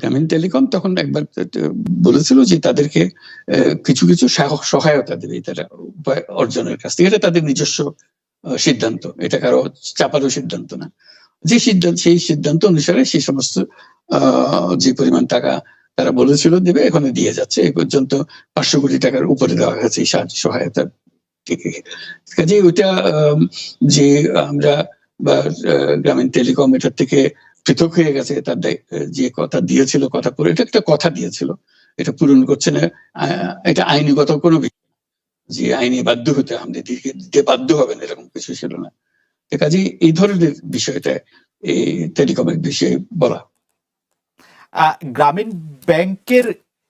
গ্রামীণ টেলিকম তখন একবার বলেছিল যে তাদেরকে কিছু কিছু সহ- সহায়তা দেবে তারা উপায় অর্জনের কাছ থেকে। এটা তাদের নিজস্ব সিদ্ধান্ত। এটা কারও চাপারও সিদ্ধান্ত না। যে সিদ্ধান্ত, সেই সিদ্ধান্ত অনুসারে সেই সমস্ত যে পরিমাণ টাকা তারা বলেছিল দেবে এখানে দিয়ে যাচ্ছে। এই পর্যন্ত পাঁচশো কোটি টাকার উপরে দেওয়া হয়েছে এই সাহায্য, সহায়তা কাজে ওইটা যে আমরা বা গ্রামীণ টেলিকম এটার থেকে পৃথক হয়ে গেছে তার যে কথা দিয়েছিল, কথা পুরো, এটা একটা কথা দিয়েছিল, এটা পূরণ করছে না এটা আইনিগত কোনো যে আইনি বাধ্য হতে আমাদের দিতে বাধ্য হবেন, এরকম কিছু ছিল না। কাজে এই ধরনের বিষয়টা এই টেলিকমের বিষয়ে বলা। গ্রামীণ ব্যাংকের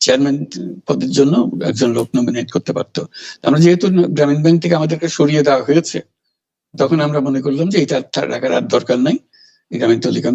চেয়ারম্যান পদের জন্য একজন লোক নমিনেট করতে পারতো। আমরা যেহেতু গ্রামীণ ব্যাংক থেকে আমাদেরকে সরিয়ে দেওয়া হয়েছে, তখন আমরা মনে করলাম যে এটা রাখার আর দরকার নাই। গ্রামীণ টেলিকম